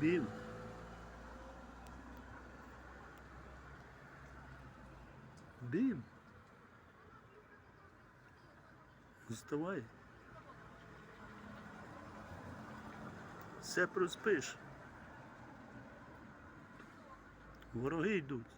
Бім. Бім. Вставай. Все проспиш. Вороги йдуть.